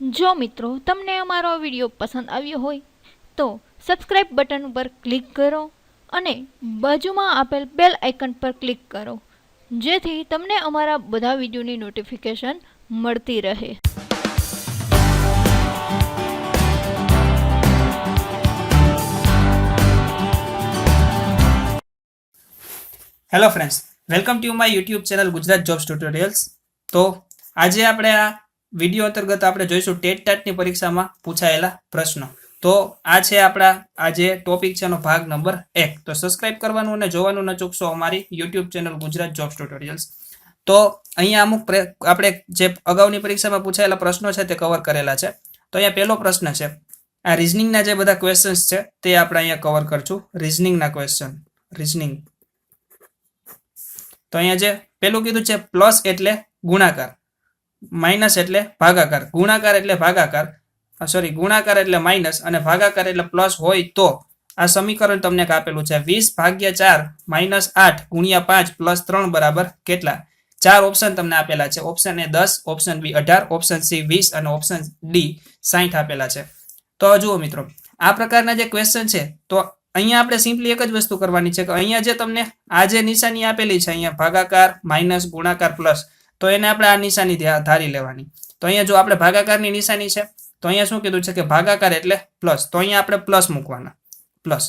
જો મિત્રો તમને અમારો વીડિયો પસંદ આવ્યો હોય, તો સબસ્ક્રાઇબ બટન ઉપર ક્લિક કરો અને બાજુમાં આપેલ બેલ આઇકન પર ક્લિક કરો, જેથી તમને અમારા બધા વિડીયોની નોટિફિકેશન મળતી રહે. Hello friends welcome to my YouTube channel Gujarat jobs tutorials તો આજે આપણે આ વીડિયો અંતર્ગત આપણે જોઈશું ટેટ ટાટની પરીક્ષામાં પૂછાયેલા પ્રશ્નો. તો આ છે આપણા, આ જે ટોપિક છે એનો ભાગ નંબર એક. તો સબસ્ક્રાઇબ કરવાનું અને જોવાનું ન ચૂકશો અમારી YouTube channel Gujarat jobs tutorials. તો અહીંયા અમુક આપણે જે અગાઉની પરીક્ષામાં પૂછાયેલા પ્રશ્નો છે તે કવર કરેલા છે. તો અહીંયા પહેલો પ્રશ્ન છે. આ રિઝનિંગના જે બધા ક્વેશ્ચન્સ છે તે આપણે અહીંયા કવર કરશું. રિઝનિંગના ક્વેશ્ચન રિઝનિંગ તો અહીંયા જે પેલું કીધું છે પ્લસ એટલે ગુણાકાર. માઇનસ એટલે ભાગાકાર, ગુણાકાર એટલે ભાગાકાર સોરી ગુણાકાર એટલે માઇનસ અને ભાગાકાર એટલે પ્લસ હોય તો આ સમીકરણ તમને કાપેલું છે. વીસ ભાગ્યા ચાર માઇનસ આઠ ગુણ્યા પાંચ પ્લસ ત્રણ બરાબર કેટલા? ચાર ઓપ્શન તમને આપેલા છે. ઓપ્શન એ દસ, ઓપ્શન બી અઢાર, ઓપ્શન સી વીસ અને ઓપ્શન ડી સાઈઠ આપેલા છે. તો જુઓ મિત્રો, આ પ્રકારના જે ક્વેશ્ચન છે, તો અહીંયા આપણે સિમ્પલી એક જ વસ્તુ કરવાની છે કે અહીંયા જે તમને આ જે નિશાની આપેલી છે, અહીંયા ભાગાકાર, માઇનસ, ગુણાકાર, પ્લસ તો એને આપણે આ નિશાની ધારી લેવાની. તો અહીંયા જો આપણે ભાગાકારની નિશાની છે, તો અહીંયા શું કીધું છે કે ભાગાકાર એટલે પ્લસ તો અહીંયા આપણે પ્લસ મૂકવાના. પ્લસ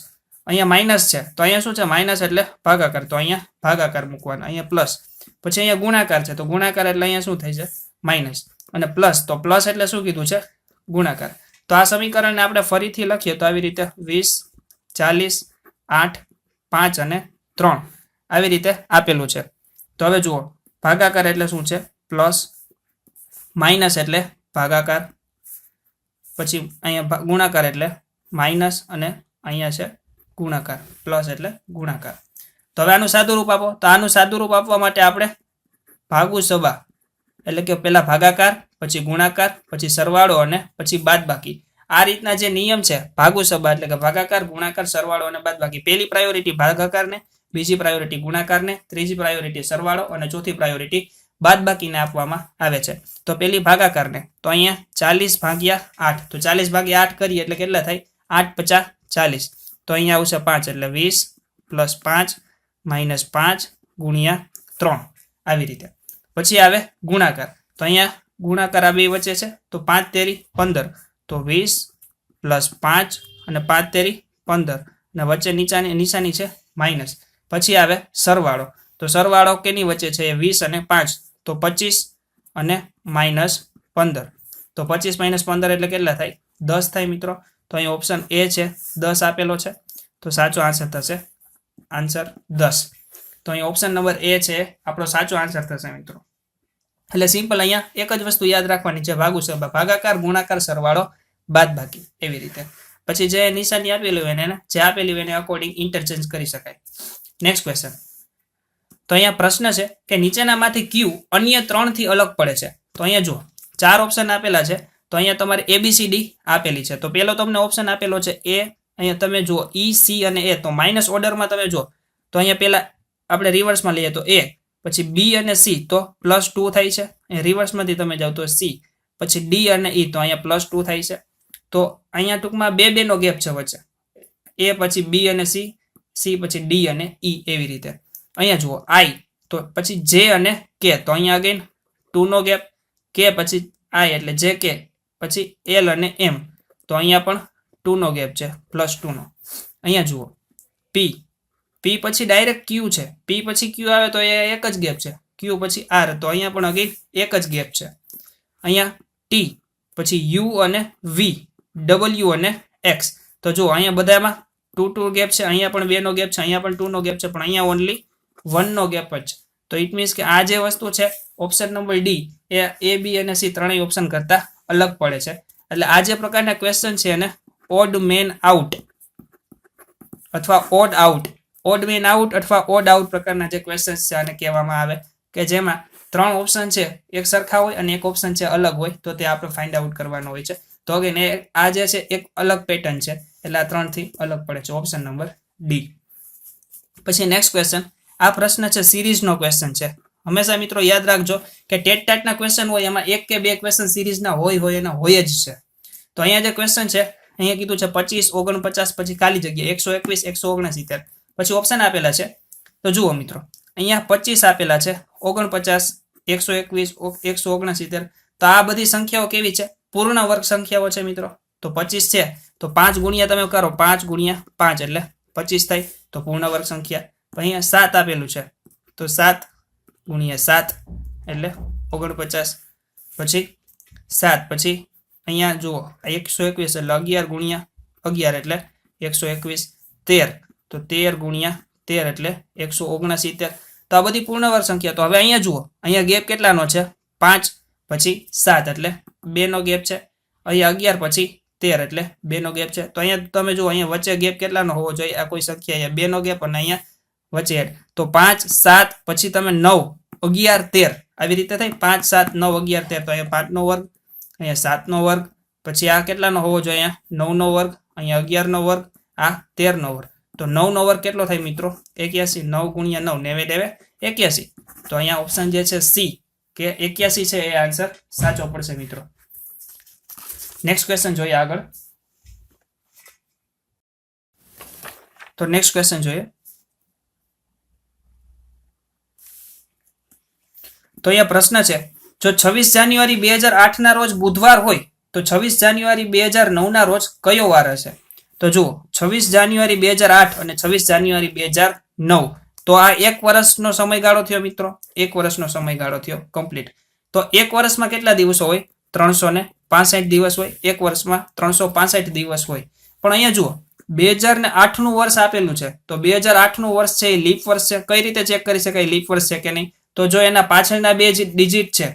અહીંયા માઇનસ છે. તો અહીંયા શું છે? માઇનસ એટલે ભાગાકાર. તો અહીંયા ભાગાકાર મૂકવાના. અહીંયા પ્લસ પછી અહીંયા ગુણાકાર છે. તો ગુણાકાર એટલે અહીંયા શું થાય છે? માઇનસ અને પ્લસ તો પ્લસ એટલે શું કીધું છે? ગુણાકાર. તો આ સમીકરણને આપણે ફરીથી લખીએ તો આવી રીતે વીસ, ચાલીસ, આઠ, પાંચ અને ત્રણ. આવી રીતે આપેલું છે. તો હવે જુઓ. ભાગાકાર એટલે શું છે? પ્લસ માઇનસ એટલે ભાગાકાર. પછી અહીંયા ગુણાકાર એટલે માઇનસ અને અહીંયા છે ગુણાકાર. પ્લસ એટલે ગુણાકાર. તો હવે આનું સાદું રૂપ આપો. તો આનું સાદું રૂપ આપવા માટે આપણે ભાગુ સભા એટલે કે પેલા ભાગાકાર, પછી ગુણાકાર, પછી સરવાળો અને પછી બાદબાકી. આ રીતના જે નિયમ છે ભાગુ સભા એટલે કે ભાગાકાર, ગુણાકાર, સરવાળો અને બાદબાકી. પહેલી પ્રાયોરિટી ભાગાકારને બીજી પ્રાયોરિટી ગુણાકારને, ત્રીજી પ્રાયોરિટી સરવાળો અને ચોથી પ્રાયોરિટી બાદબાકીને આપવામાં આવે છે. તો પેલી ભાગાકારને, તો અહીંયા ચાલીસ ભાગ્યા આઠ. તો ચાલીસ ભાગ્યા આઠ કરીએ એટલે કેટલા થાય? આઠ પચાસ ચાલીસ. તો અહીંયા આવશે પાંચ એટલે વીસ પ્લસ પાંચ માઇનસ પાંચ ગુણ્યા ત્રણ. આવી રીતે. પછી આવે ગુણાકાર. તો અહીંયા ગુણાકાર આ બે વચ્ચે છે. તો પાંચ તેરી પંદર. તો વીસ પ્લસ પાંચ અને પાંચ તેરી પંદર. અને વચ્ચે નીચાની નિશાની છે માઇનસ. પછી આવે સરવાળો. તો સરવાળો કેની વચ્ચે છે? એ વીસ અને પાંચ. તો પચીસ અને માઇનસ પંદર. તો પચીસ માઇનસ પંદર એટલે કેટલા થાય? દસ થાય મિત્રો. તો અહીં ઓપ્શન એ છે, દસ આપેલો છે. તો સાચો આન્સર થશે આન્સર દસ. તો અહીં ઓપ્શન નંબર એ છે, આપણો સાચો આન્સર થશે મિત્રો. એટલે સિમ્પલ અહીંયા એક જ વસ્તુ યાદ રાખવાની છે, ભાગુ સભા ભાગાકાર, ગુણાકાર, સરવાળો બાદ બાકી એવી રીતે. પછી જે નિશાની આપેલી હોય એને, જે આપેલી હોય એને અકોર્ડિંગ ઇન્ટરચેન્જ કરી શકાય. નેક્સ્ટ ક્વેશ્ચન તો અહીંયા પ્રશ્ન છે કે નીચેનામાંથી ક્યુ અન્ય ત્રણથી અલગ પડે છે. તો અહીંયા જુઓ, ચાર ઓપ્શન આપેલા છે. તો અહીંયા તમારે એબીસીડી આપેલી છે. તો પેલો તમને ઓપ્શન આપેલો છે એ અહીંયા તમે જુઓ ઈ સી અને એ તો માઇનસ ઓર્ડરમાં તમે જુઓ, તો અહીંયા પેલા આપણે રિવર્સમાં લઈએ તો એ પછી બી અને સી તો પ્લસ ટુ થાય છે. અહીંયા રિવર્સમાંથી તમે જાઓ તો સી પછી ડી અને ઈ તો અહીંયા પ્લસ ટુ થાય છે. તો અહીંયા ટૂંકમાં બે બેનો ગેપ છે વચ્ચે. એ પછી બી અને સી સી પછી ડી અને ઈ એવી રીતે. અહીંયા જુઓ, આઈ, તો પછી જે અને કે, તો અહીંયા અગેન ટુ નો ગેપ, કે પછી આઈ એટલે જે કે, પછી એલ અને એમ, તો અહીંયા પણ ટુ નો ગેપ છે, પ્લસ ટુ નો. અહીંયા જુઓ, પી પી પછી ડાયરેક્ટ ક્યુ છે, પી પછી ક્યુ આવે તો એ એક જ ગેપ છે, ક્યુ પછી આર, તો અહીંયા પણ અગેન એક જ ગેપ છે. અહીંયા ટી, પછી યુ અને વી, ડબલ્યુ અને એક્સ, તો જુઓ, અહીંયા બધામાં ટુ ટુ ગેપ છે, અહીંયા પણ બે નો ગેપ છે, અહીંયા પણ ટુ નો ગેપ છે, પણ અહીંયા ઓનલી વન નો ગેપ જ છે. તો ઇટ મીન્સ કે આ જે વસ્તુ છે option number D A A B અને સી ત્રણેય ઓપ્શન કરતા અલગ પડે છે. એટલે આ જે પ્રકારના ક્વેશ્ચન છે એને ઓડ મેન આઉટ અથવા odd out odd man out અથવા ઓડ આઉટ પ્રકારના જે ક્વેશ્ચન્સ છે, આને કહેવામાં આવે કે જેમાં ત્રણ ઓપ્શન છે, એક સરખા હોય અને એક ઓપ્શન છે અલગ હોય, તો તે આપણે ફાઇન્ડ આઉટ કરવાનો હોય છે. તો અગેન આ જે છે, એક અલગ પેટર્ન છે. એટલે આ ત્રણથી અલગ પડે છે ઓપ્શન નંબર ડી પછી નેક્સ્ટ ક્વેશ્ચન આ પ્રશ્ન છે સિરીઝનો ક્વેશ્ચન છે. હંમેશા મિત્રો યાદ રાખજો કે ટેટ ટાટના ક્વેશ્ચન હોય, એમાં એક કે બે ક્વેશ્ચન સિરીઝના હોય હોય એના હોય જ છે. તો અહીંયા જે ક્વેશ્ચન છે, અહીંયા કીધું છે પચીસ, ઓગણપચાસ, પછી ખાલી જગ્યા, એકસો એકવીસ, એકસો ઓગણસિત્તેર. પછી ઓપ્શન આપેલા છે. તો જુઓ મિત્રો, અહીંયા પચીસ આપેલા છે, ઓગણપચાસ, એકસો એકવીસ એકસો ઓગણસિત્તેર. તો આ બધી સંખ્યાઓ કેવી છે? પૂર્ણ વર્ગ સંખ્યાઓ છે મિત્રો. તો પચીસ છે. તો પાંચ ગુણ્યા તમે કરો, પાંચ ગુણ્યા પાંચ એટલે પચીસ થાય. તો પૂર્ણ વર્ગ સંખ્યા અહીંયા સાત આપેલું છે. તો સાત ગુણ્યા સાત એટલે ઓગણપચાસ. પછી સાત, પછી અહીંયા જુઓ એકસો એકવીસ એટલે અગિયાર ગુણ્યા અગિયાર એટલે એકસો એકવીસ તેર. તો તેર ગુણ્યા તેર એટલે એકસો ઓગણસિત્તેર. તો આ બધી પૂર્ણવર્ગ સંખ્યા. તો હવે અહીંયા જુઓ, અહીંયા ગેપ કેટલાનો છે? પાંચ, પછી સાત એટલે બેનો ગેપ છે. અહીંયા અગિયાર, પછી તેર એટલે બેનો ગેપ છે. તો અહીંયા તમે જુઓ, અહીંયા વચ્ચે ગેપ કેટલાનો હોવો જોઈએ? આ કોઈ સંખ્યા અહીંયા બેનો ગેપ અને અહીંયા વચ્ચે તો પાંચ, સાત, પછી તમે નવ, અગિયાર, તેર. આવી રીતે થાય? પાંચ, સાત, નવ, અગિયાર, તેર. તો અહીંયા પાંચનો વર્ગ, અહીંયા સાતનો વર્ગ, પછી આ કેટલાનો હોવો જોઈએ અહીંયા? નવનો વર્ગ, અહીંયા અગિયારનો વર્ગ, આ તેરનો વર્ગ. તો નવનો વર્ગ કેટલો થાય મિત્રો? એક્યાસી. નવ ગુણ્યા નવ, નેવે નેવે એક્યાસી. તો અહીંયા ઓપ્શન જે છે સી. કે એક્યાસી છે એ આન્સર સાચો પડશે મિત્રો. નેક્સ્ટ ક્વેશ્ચન જોઈએ આગળ. તો નેક્સ્ટ ક્વેશ્ચન જોઈએ. તો અહીંયા પ્રશ્ન છે, જો છવ્વીસ જાન્યુઆરી બે હજાર આઠના રોજ બુધવાર હોય, તો છવ્વીસ જાન્યુઆરી બે હજાર નવના રોજ કયો વાર હશે? તો જુઓ, છવ્વીસ જાન્યુઆરી બે હજાર આઠ અને છવ્વીસ જાન્યુઆરી બે હજાર નવ. તો આ એક વર્ષનો સમયગાળો થયો મિત્રો, એક વર્ષનો સમયગાળો થયો કમ્પ્લીટ તો એક વર્ષમાં કેટલા દિવસો હોય? ત્રણસો પાસઠ દિવસ હોય, એક વર્ષમાં ત્રણસો પાસઠ દિવસ હોય. પણ અહીંયા જુઓ, બે હજાર ને આઠનું વર્ષ આપેલું છે. તો બે હજાર આઠનું વર્ષ છે, એ લીપ વર્ષ છે. કઈ રીતે ચેક કરી શકાય લીપ વર્ષ છે કે નહીં? તો જો એના પાછળના બે ડિજિટ છે.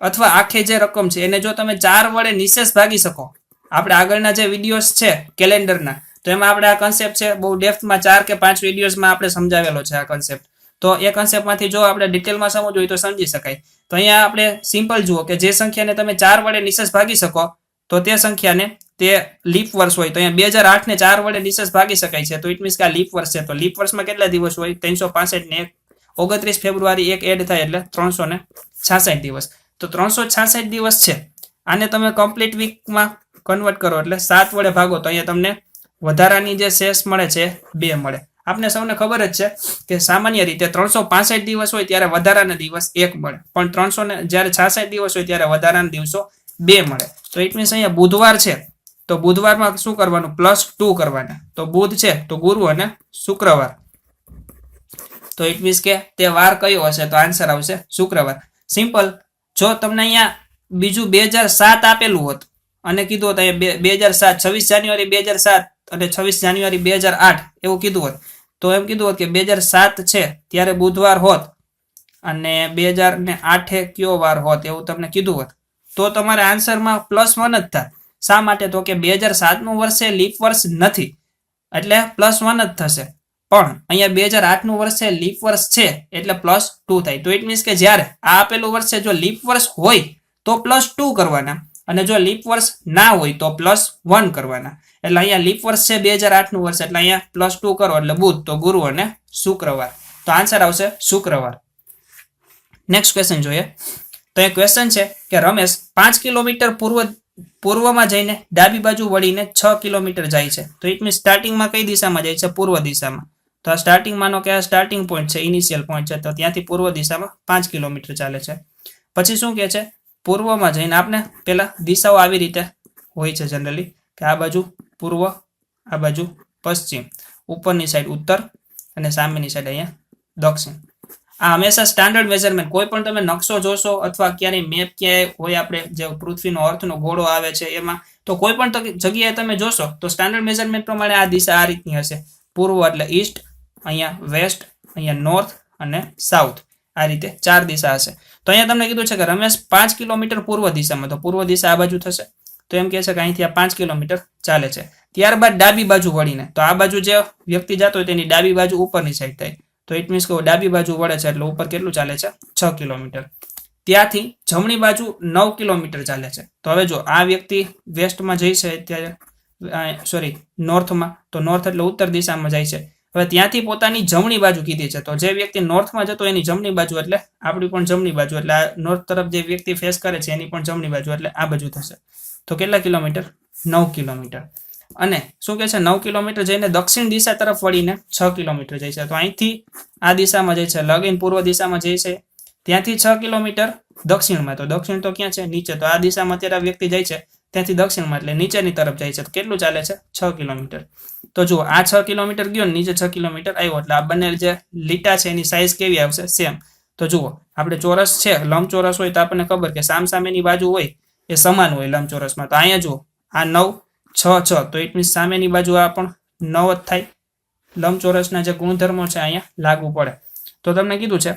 અથવા આખે જે રકમ છે, એને જો તમે ચાર વડે નિશેષ ભાગી શકો. આપણે આગળના જે વિડીયોઝ છે કેલેન્ડરના તો એમાં આપણે આ કન્સેપ્ટ છે, બહુ ડેપ્થમાં ચાર કે પાંચ વિડીયોઝમાં આપણે સમજાવેલો છે આ કન્સેપ્ટ તો એ કન્સેપ્ટમાંથી જો આપણે ડિટેલમાં સમજવું હોય તો સમજી શકાય. તો અહીંયા આપણે સિમ્પલ જુઓ કે જે સંખ્યાને તમે ચાર વડે નિશેષ ભાગી શકો, તો તે સંખ્યાને તે લીપ વર્ષ હોય. તો અહીંયા બે હજાર આઠને ચાર વડે નિશેષ ભાગી શકાય છે. તો ઇટ મીન્સ કે આ લીપ વર્ષ છે. તો લીપ વર્ષમાં કેટલા દિવસ હોય? ત્રણસો પાસઠ ને એક. ઓગણત્રીસ ફેબ્રુઆરી એક એડ થાય એટલે ત્રણસો ને છાસઠ દિવસ. તો ત્રણસો છાસઠ દિવસ છે. આને તમે કમ્પ્લીટ વીકમાં કન્વર્ટ કરો એટલે સાત વડે ભાગો તો અહીંયા તમને વધારાની જે શેષ મળે છે બે મળે. આપને સૌને ખબર જ છે કે સામાન્ય રીતે ત્રણસો પાસઠ દિવસ હોય ત્યારે વધારાના દિવસ એક મળે. પણ ત્રણસો ને જ્યારે છાસઠ દિવસ હોય ત્યારે વધારાના દિવસો બે મળે. તો ઇટ મીન્સ અહીંયા બુધવાર છે. તો બુધવારમાં શું કરવાનું? પ્લસ ટુ કરવાના. તો બુધ છે, તો ગુરુ અને શુક્રવાર. તો ઇટ મીન્સ કે તે વાર કયો હશે? તો આન્સર આવશે શુક્રવાર. સિમ્પલ જો તમને અહીંયા બીજું બે હજાર સાત આપેલું હોત અને કીધું હોત બે હજાર સાત, છવ્વીસ જાન્યુઆરી બે હજાર સાત અને છવ્વીસ જાન્યુઆરી બે હજાર આઠ એવું કીધું હોત તો એમ કીધું હોત કે બે હજાર સાત છે, ત્યારે બુધવાર હોત અને બે હજાર ને આઠે કયો વાર હોત એવું તમને કીધું હોત. તો તમારે આન્સરમાં પ્લસ વન જ થાય. શા માટે? તો કે બે હજાર સાતનું વર્ષે લીપ વર્ષ નથી. એટલે પ્લસ વન જ થશે. પણ અહીંયા બે હજાર આઠનું વર્ષ લીપ વર્ષ છે, એટલે પ્લસ ટુ થાય. તો ઇટ મીન્સ કે જ્યારે આ આપેલું વર્ષ જો લીપ વર્ષ હોય, તો પ્લસ ટુ કરવાના. અને જો લીપ વર્ષ ના હોય, તો પ્લસ વન કરવાના. એટલે અહીંયા લીપ વર્ષ છે, બે હજાર આઠનું વર્ષ, એટલે અહીંયા પ્લસ ટુ કરો, એટલે બુધ, તો ગુરુ અને શુક્રવાર. તો આન્સર આવશે શુક્રવાર. નેક્સ્ટ ક્વેશ્ચન જોઈએ. તો એ ક્વેશ્ચન છે કે રમેશ, પાંચ કિલોમીટર પૂર્વ, પૂર્વમાં જઈને ડાબી બાજુ વળીને છ કિલોમીટર જાય છે. તો ઇટ મીન સ્ટાર્ટિંગમાં કઈ દિશામાં જાય છે? પૂર્વ દિશામાં. તો આ સ્ટાર્ટિંગ માનો કે સ્ટાર્ટિંગ પોઈન્ટ છે ઇનિશિયલ પોઈન્ટ છે, તો ત્યાંથી પૂર્વ દિશામાં પાંચ કિલોમીટર ચાલે છે. પછી શું કહે છે? પૂર્વમાં જઈને આપણે પેલા દિશાઓ આવી રીતે હોય છે જનરલી કે આ બાજુ પૂર્વ, આ બાજુ પશ્ચિમ, ઉપરની સાઈડ ઉત્તર અને સામેની સાઈડ અહીંયા દક્ષિણ. આ હંમેશા સ્ટાન્ડર્ડ મેઝરમેન્ટ કોઈ પણ તમે નકશો જોશો અથવા ક્યારેય મેપ ક્યાંય હોય આપણે જે પૃથ્વીનો અર્થનો ગોળો આવે છે એમાં, તો કોઈ પણ જગ્યાએ તમે જોશો, તો સ્ટાન્ડર્ડ મેઝરમેન્ટ પ્રમાણે આ દિશા આ રીતની હશે. પૂર્વ એટલે ઈસ્ટ અહીંયા વેસ્ટ અહીંયા નોર્થ અને સાઉથ આ રીતે ચાર દિશા હશે. તો અહીંયા તમને કીધું છે કે રમેશ પાંચ કિલોમીટર પૂર્વ દિશામાં, તો પૂર્વ દિશા આ બાજુ થશે. તો એમ કહે છે કે અહીંથી આ પાંચ કિલોમીટર ચાલે છે. ત્યારબાદ ડાબી બાજુ વળીને. તો આ બાજુ જે વ્યક્તિ જતો હોય તેની ડાબી બાજુ ઉપરની સાઈડ થાય. તો ઇટ મીન્સ કે ડાબી બાજુ વળે છે એટલે ઉપર કેટલું ચાલે છે? છ કિલોમીટર. ત્યાંથી જમણી બાજુ નવ કિલોમીટર ચાલે છે. તો હવે જો આ વ્યક્તિ વેસ્ટમાં જઈ છે ત્યારે સોરી નોર્થમાં તો નોર્થ એટલે ઉત્તર દિશામાં જાય છે. હવે ત્યાંથી પોતાની જમણી બાજુ કીધી છે. તો જે વ્યક્તિ નોર્થમાં જતો એની જમણી બાજુ એટલે આપણી પણ જમણી બાજુ. એટલે આ નોર્થ તરફ જે વ્યક્તિ ફેસ કરે છે એની પણ જમણી બાજુ. એટલે આ બાજુ થશે. તો કેટલા કિલોમીટર? નવ કિલોમીટર. અને શું કહે છે? નવ કિલોમીટર જઈને દક્ષિણ દિશા તરફ વળીને છ કિલોમીટર જાય છે. તો અહીંથી આ દિશામાં જાય છે લગીન પૂર્વ દિશામાં જાય છે. ત્યાંથી છ કિલોમીટર દક્ષિણમાં. તો દક્ષિણ તો ક્યાં છે? નીચે. તો આ દિશામાં અત્યારે વ્યક્તિ જાય છે, ત્યાંથી દક્ષિણમાં એટલે નીચેની તરફ જાય છે. તો કેટલું ચાલે છે? છ કિલોમીટર. તો જુઓ, આ છ કિલોમીટર ગયો નીચે છ કિલોમીટર આવ્યો. એટલે આ બંને જે લીટા છે એની સાઈઝ કેવી આવશે? સેમ તો જુઓ, આપણે ચોરસ છે, લંબચોરસ હોય તો આપણને ખબર કે સામ સામેની બાજુ હોય એ સમાન હોય લંબચોરસમાં તો અહીંયા જુઓ, આ નવ, છ છ. તો ઇટ મીન્સ સામેની બાજુ આ પણ નવ જ થાય. લંબચોરસના જે ગુણધર્મો છે અહીંયા લાગુ પડે. તો તમને કીધું છે,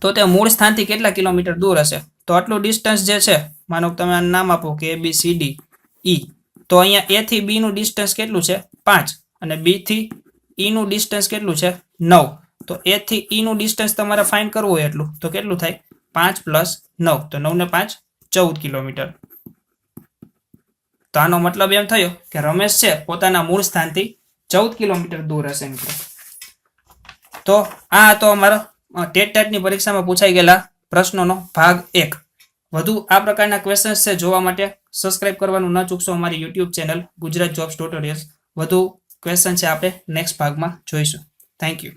તો તે મૂળ સ્થાનથી કેટલા કિલોમીટર દૂર હશે? તો આટલું ડિસ્ટન્સ જે છે, માનો કે તમે નામ આપો કે એ બી સી ડી ઈ તો અહીંયા એ થી બી નું ડિસ્ટન્સ કેટલું છે? પાંચ. અને બી થી ઈ નું ડિસ્ટન્સ કેટલું છે? નવ. તો એ થી ઈ નું ડિસ્ટન્સ તમારે ફાઇન કરવું હોય એટલું. તો કેટલું થાય? પાંચ પ્લસ નવ. તો નવ ને પાંચ ચૌદ કિલોમીટર. તો આનો મતલબ એમ થયો કે રમેશ છે પોતાના મૂળ સ્થાનથી ચૌદ કિલોમીટર દૂર હશે મિત્રો. તો આ હતો અમારો ટેટ ટેટની પરીક્ષામાં પૂછાઈ ગયેલા પ્રશ્નોનો ભાગ એક. વધુ આ પ્રકારના ક્વેશ્ચન્સ છે જોવા માટે સબસ્ક્રાઇબ કરવાનું ન ચૂકશો અમારી YouTube channel Gujarat jobs tutorials વધુ ક્વેશ્ચન છે આપણે નેક્સ્ટ ભાગમાં જોઈશું. Thank you